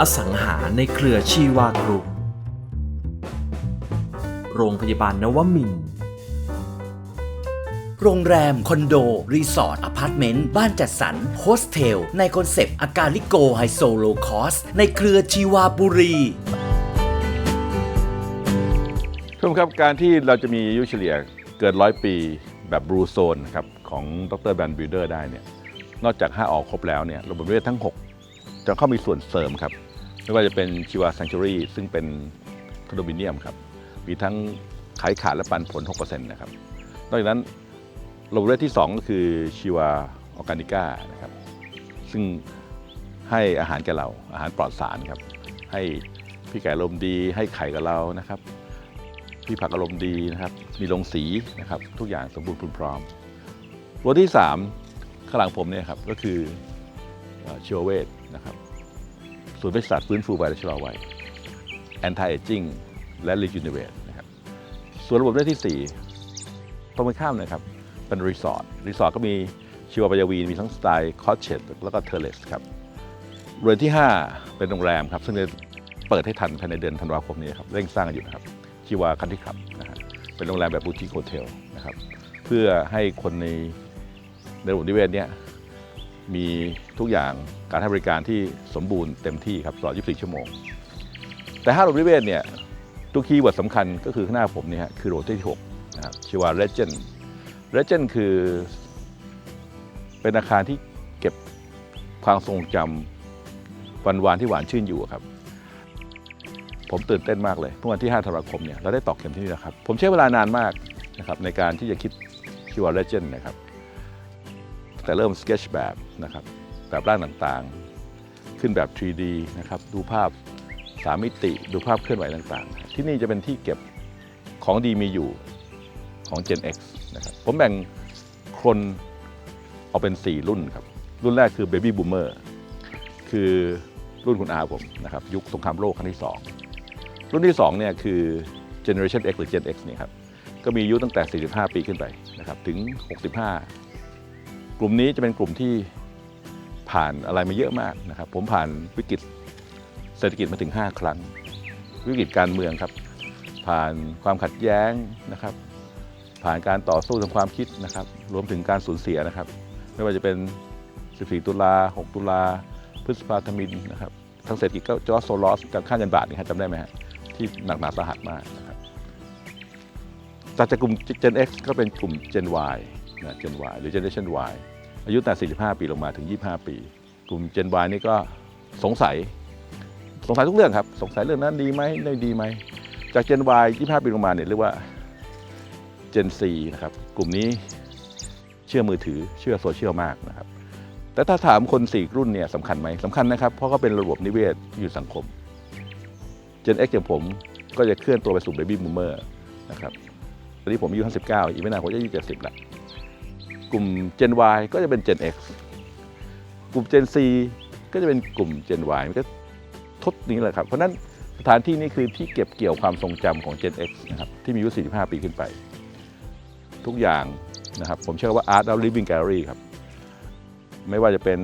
อสังหาในเครือชีวากรุ๊ปโรงพยาบาลนวมินทร์โรงแรม คอนโด รีสอร์ทอพาร์ตเมนต์ บ้านจัดสรรโฮสเทล ในคอนเซปต์ อากาลิโกไฮโซโลคอส ในเครือชีวาบุรีท่านผู้ชมครับ การที่เราจะมีอายุเฉลี่ยเกินร้อยปีแบบบรูโซนครับของดรแบนบิลเดอร์ได้เนี่ยนอกจาก 5 ออกครบแล้วเนี่ยระบบนิเวศทั้ง 6 จะเข้ามีส่วนเสริมครับ ไม่ว่าจะเป็นชีวาซ n ง u รีซึ่งเป็นคอนโดมิเนียมครับ มีทั้งขายขาดและปันผล 6%นะครับ นอกจากนั้นระบบนิเวศที่ 2 ก็คือชีวาออร์แกนิก้านะครับ ซึ่งให้อาหารแก่เรา อาหารปลอดสารครับ ให้พี่ไก่ลมณ์ดี ให้ไข่กับเรานะครับ พี่ผักอารมณ์ดีนะครับ มีลงสีนะครับ ทุกอย่างสมบูรณ์พูนพร้อมรถที่ 3 ข้างหลังผมเนี่ยครับก็คือชีวเวชนะครับ ศูนเวชศาสตร์ฟื้นฟูวัยและชะลอวัย anti aging และ regenerate นะครับส่วนระบบเลือดที่ 4 ตรงกันข้ามนะครับ เป็นรีสอร์ทรีสอร์ทก็มีชีวปัญญาวีมีทั้งสไตล์คอ t เช e แล้วก็เทเลสครับเรือนที่ 5 เป็นโรงแรมครับ ซึ่งจะเปิดให้ทันภายในเดือนธันวาคมนี้ครับเร่งสร้างอยู่นะครับชีวาคันที่ขับนะฮะเป็นโรงแรมแบบบูติคโฮเทลนะครับเพื่อให้คนในในระบบนิเวศเนี่ย มีทุกอย่างการให้บริการที่สมบูรณ์เต็มที่ครับตลอด 24 ชั่วโมง แต่ห้าระบบนิเวศเนี่ยตัวคีย์เวิร์ดสำคัญก็คือข้างหน้าผมเนี่ยคือโรที่6นะครับชื่อว่า Legend Legend คือ เป็นอาคารที่เก็บความทรงจำวันวานที่หวานชื่นอยู่ครับ ผมตื่นเต้นมากเลยเมื่อวันที่ 5 ธันวาคมเนี่ยเราได้ตอกเข็มที่นี่นะครับ ผมใช้เวลานานมากนะครับในการที่จะคิดคิวอาร์เลเจนนะครับ แต่เริ่มสเกจแบบนะครับแบบร่างต่างๆ ขึ้นแบบ 3D นะครับดูภาพ3มิติ ดูภาพเคลื่อนไหวต่างๆ ที่นี่จะเป็นที่เก็บของดีมีอยู่ของ Gen X นะครับผมแบ่งคนเอาเป็น 4 รุ่นครับ รุ่นแรกคือ Baby Boomer คือรุ่นคุณอาผมนะครับยุคสงครามโลกครั้งที่ 2 รุ่นที่ 2 เนี่ยคือ Generation X หรือ Gen X เนี่ยครับก็มีอายุตั้งแต่ 45 ปีขึ้นไปนะครับถึง 65 กลุ่มนี้จะเป็นกลุ่มที่ผ่านอะไรมาเยอะมากนะครับ ผมผ่านวิกฤตเศรษฐกิจมาถึง 5 ครั้ง วิกฤตการเมืองครับ ผ่านความขัดแย้งนะครับ ผ่านการต่อสู้ทางความคิดนะครับ รวมถึงการสูญเสียนะครับ ไม่ว่าจะเป็น 14 ตุลา 6 ตุลา พฤษภาธมินนะครับทางเศรษฐกิจก็จอร์จโซลอสกับค่าเงินบาทนี่ครับจำได้ไหมฮะที่หนักหนาสาหัสมากนะครับจากกลุ่ม Gen X ก็เป็นกลุ่ม Gen Y นะ Gen Y หรือ Generation Y อายุแต่45 ปีลงมาถึง 25 ปี กลุ่ม Gen Y นี่ก็สงสัย สงสัยทุกเรื่องครับ สงสัยเรื่องนั้นดีไหมไม่ดีไหม จาก Gen Y 25 ปีลงมาเนี่ยเรียกว่า Gen C นะครับ กลุ่มนี้เชื่อมือถือเชื่อโซเชียลมากนะครับ แต่ถ้าถามคนสี่รุ่นเนี่ยสำคัญไหมสำคัญนะครับ เพราะเขาเป็นระบบนิเวศอยู่สังคม Gen X อย่างผมก็จะเคลื่อนตัวไปสู่ Baby Boomer นะครับตอนนี้ผมอายุ59อีกไม่นานผมจะอายุ70ละ กลุ่ม Gen Y ก็จะเป็น Gen X กลุ่ม Gen C ก็จะเป็นกลุ่ม Gen Y มันก็ทดนี้แหละครับ เพราะนั้นสถานที่นี้คือที่เก็บเกี่ยวความทรงจำของ Gen X นะครับที่มีอายุ 45 ปีขึ้นไป ทุกอย่างนะครับผมเชื่อว่า Art of Living Gallery ครับ ไม่ว่าจะเป็น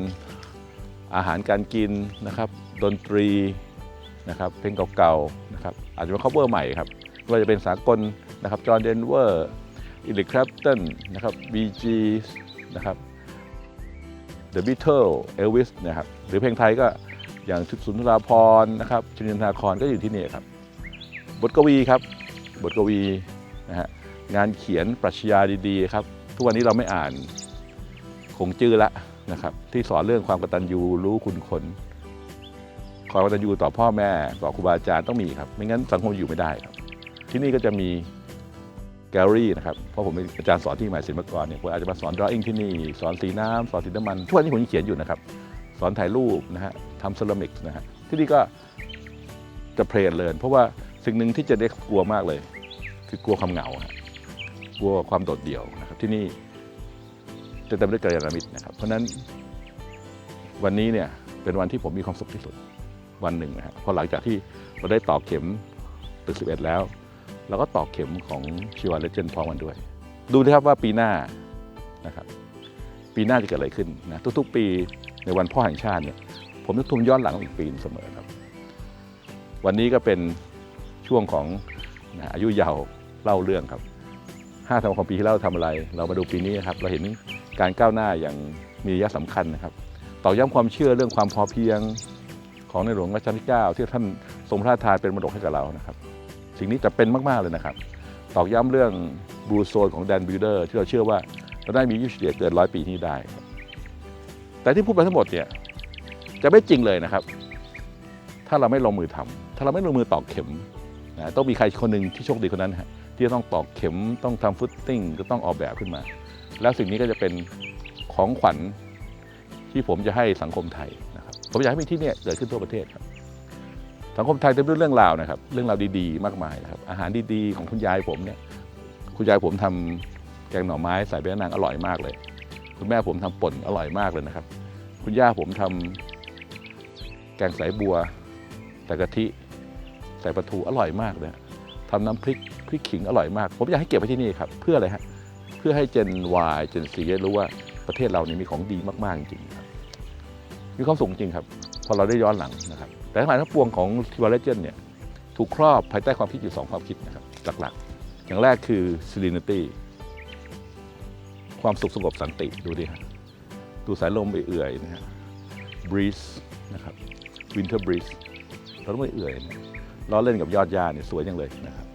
อาหารการกินนะครับดนตรีนะครับเพลงเก่าๆนะครับอาจจะเป็น cover ใหม่ครับไม่ว่าจะเป็นสากลนะครับจอห์นเดนเวอร์ อิลิคแครปตันนะครับบีจีนะครับ The Beatles Elvis นะครับหรือเพลงไทยก็อย่างชุดสุนทราพรนะครับชนินทาครก็อยู่ที่นี่ครับ บทกวีครับ บทกวีนะฮะงานเขียนปรัชญาดีๆครับ ทุกวันนี้เราไม่อ่านคงจื้อละนะครับที่สอนเรื่องความกตัญญูรู้คุณคนความกตัญญูต่อพ่อแม่ต่อครูบาอาจารย์ต้องมีครับ ไม่งั้นสังคมอยู่ไม่ได้ครับ ที่นี่ก็จะมี แกลลี่นะครับ เพราะผมเป็นอาจารย์สอนที่หมายศิลปากรเนี่ยผมอาจจะมาสอนดรอ w ิ n g ที่นี่ สอนสีน้ำสอนสีน้ำมันทุกวันนี้ผมยังเขียนอยู่นะครับ สอนถ่ายรูปนะฮะทำเซรามิกนะฮะที่นี่ก็จะเพลนเลยเพราะว่าสิ่งหนึ่งที่จะได้กลัวมากเลย คือกลัวความเหงาฮะกลัวความโดดเดี่ยวนะครับที่นี่จะเต็มด้วยกัลยาณมิตรนะครับ เพราะนั้นวันนี้เนี่ยเป็นวันที่ผมมีความสุขที่สุดวันหนึ่งนะครับพราะหลังจากที่เราได้ตอกเข็มตึก11 แล้ว เราก็ตอกเข็มของชีวาเลเจนพร้อมกันด้วย ดูนะครับว่าปีหน้านะครับปีหน้าจะเกิดอะไรขึ้นนะทุกๆ ปีในวันพ่อแห่งชาติเนี่ยผมจะทุ่มย้อนหลังอีกปีเสมอครับ วันนี้ก็เป็นช่วงของนะอายุยาวเล่าเรื่องครับห้าธันวาคมปีที่แล้วเราทำอะไร เรามาดูปีนี้นะครับ เราเห็นการก้าวหน้าอย่างมีนัยสำคัญนะครับต่อย้ำความเชื่อเรื่องความพอเพียงของในหลวงรัชกาลที่ 9 ที่ท่านทรงพระราชทานเป็นมรดกให้กับเรานะครับ สิ่งนี้จะเป็นมาก ๆ เลยนะครับ ตอกย้ำเรื่องบลูโซนของแดนบิวเดอร์ที่เราเชื่อว่าเราได้มีอายุเฉลี่ยเกินร้อยปีนี้ได้ แต่ที่พูดไปทั้งหมดเนี่ยจะไม่จริงเลยนะครับ ถ้าเราไม่ลงมือทำถ้าเราไม่ลงมือตอกเข็มนะต้องมีใครคนหนึ่งที่โชคดีคนนั้นฮะที่จะต้องตอกเข็มต้องทำฟุตติ้งก็ต้องออกแบบขึ้นมา แล้วสิ่งนี้ก็จะเป็นของขวัญที่ผมจะให้สังคมไทยนะครับผมอยากให้มีที่นี่เกิดขึ้นทั่วประเทศครับ สังคมไทยเต็มไปด้วยเรื่องราวนะครับ เรื่องราวดีๆ มากมายนะครับ อาหารดีๆ ของคุณยายผมเนี่ย คุณยายผมทำแกงหน่อไม้ใส่ใบนางอร่อยมากเลย คุณแม่ผมทำป่นอร่อยมากเลยนะครับ คุณย่าผมทำแกงสายบัวใส่กะทิใส่ปลาทูอร่อยมากเลยทำน้ำพริกพริกขิงอร่อยมาก ผมอยากให้เก็บไว้ที่นี่ครับ เพื่ออะไรฮะ เพื่อให้เจน Y เจน C ได้รู้ว่าประเทศเรานี่มีของดีมากๆจริงครับ มีความสุขจริงครับ พอเราได้ย้อนหลังนะครับ แต่ทั้งหลายทั้งปวงของทิวาเลเจนเนี่ยถูกครอบภายใต้ความคิดอยู่สองความคิดนะครับหลักๆ อย่างแรกคือ serenity ความสุขสงบสันติดูดิฮะดูสายลมเอื่อยๆนะฮะ breeze นะครับ winter breeze เราต้องไปเอื่อยนะล้อเล่นกับยอดหญ้าเนี่ยสวยจังเลยนะครับ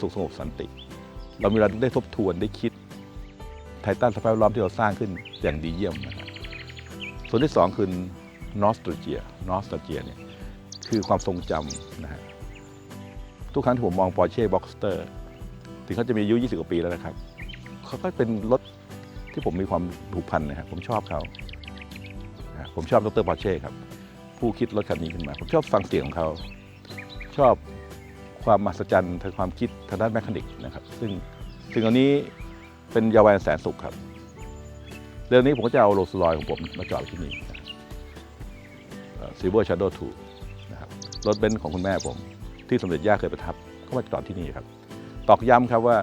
สุขสงบสันติ เรามีเวลาได้ทบทวนได้คิดภายใต้สภาพแวดล้อมที่เราสร้างขึ้นอย่างดีเยี่ยมนะครับส่วนที่สองคือ nostalgia nostalgia เนี่ย คือความทรงจำนะฮะทุกครั้งที่ผมมอง Porsche Boxster ถึงเขาจะมีอายุ 20 กว่าปีแล้วนะครับ เขาก็เป็นรถที่ผมมีความผูกพันนะครับผมชอบเขา ผมชอบดรปอร์เช่ครับ ผู้คิดรถคันนี้ขึ้นมา ผมชอบฟังเสียงของเขา ชอบความมหัศจรรย์ทางความคิดทางด้านแมคานิกนะครับ ซึ่งสิ่งเหล่านี้เป็นยาวนานแสนสุขครับ เรื่องนี้ผมก็จะเอาโรลส์รอยของผมมาจอดที่นี่ซิลเวอร์ชาร์โดทู รถเบนซ์ของคุณแม่ผม ที่สมเด็จย่าเคยประทับก็มาจอดที่นี่ครับ ตอกย้ำครับว่า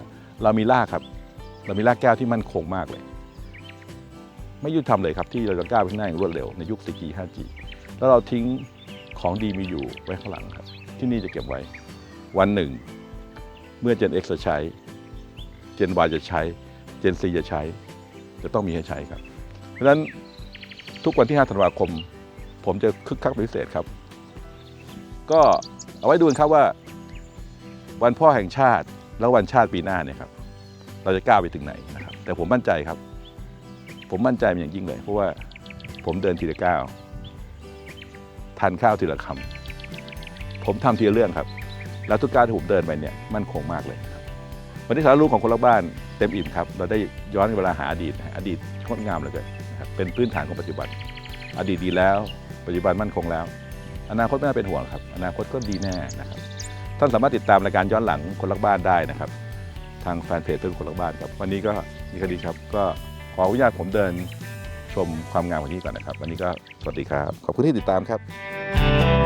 เรามีรากครับ เรามีรากแก้วที่มั่นคงมากเลย ไม่ยุติธรรมเลยครับที่เราจะก้าวไปข้างหน้าอย่างรวดเร็วในยุค 4G 5G แล้วเราทิ้งของดีมีอยู่ไว้ข้างหลังครับ ที่นี่จะเก็บไว้ วันหนึ่ง เมื่อ Gen X จะใช้ Gen Y จะใช้ Gen C จะใช้ จะต้องมีให้ใช้ครับ เพราะฉะนั้นทุกวันที่ 5 ธันวาคม ผมจะคึกคักเป็นพิเศษครับ ก็เอาไว้ดูนครับว่า วันพ่อแห่งชาติแล้ววันชาติปีหน้าเนี่ยครับเราจะก้าวไปถึงไหนนะครับ แต่ผมมั่นใจครับ ผมมั่นใจเป็นอย่างยิ่งเลย เพราะว่าผมเดินทีละก้าวทานข้าวทีละคำผมทำทีละเรื่องครับ แล้วทุกกาวที่ผมเดินไปเนี่ยมั่นคงมากเลยครับวันนี้สารรู้ของคนรักบ้านเต็มอิ่มครับ เราได้ย้อนเวลาหาอดีต อดีตงดงามเหลยเกินเป็นพื้นฐานของปัจจุบัน อดีตดีแล้ว ปัจจุบันมั่นคงแล้ว อนาคตไม่น่าเป็นห่วงครับ อนาคตก็ดีแน่นะครับ ท่านสามารถติดตามรายการย้อนหลังคนรักบ้านได้นะครับ ทางแฟนเพจเพื่อนคนรักบ้านครับ วันนี้ก็มีคดีครับ ก็ขออนุญาตผมเดินชมความงามวันนี้ก่อนนะครับ วันนี้ก็สวัสดีครับ ขอบคุณที่ติดตามครับ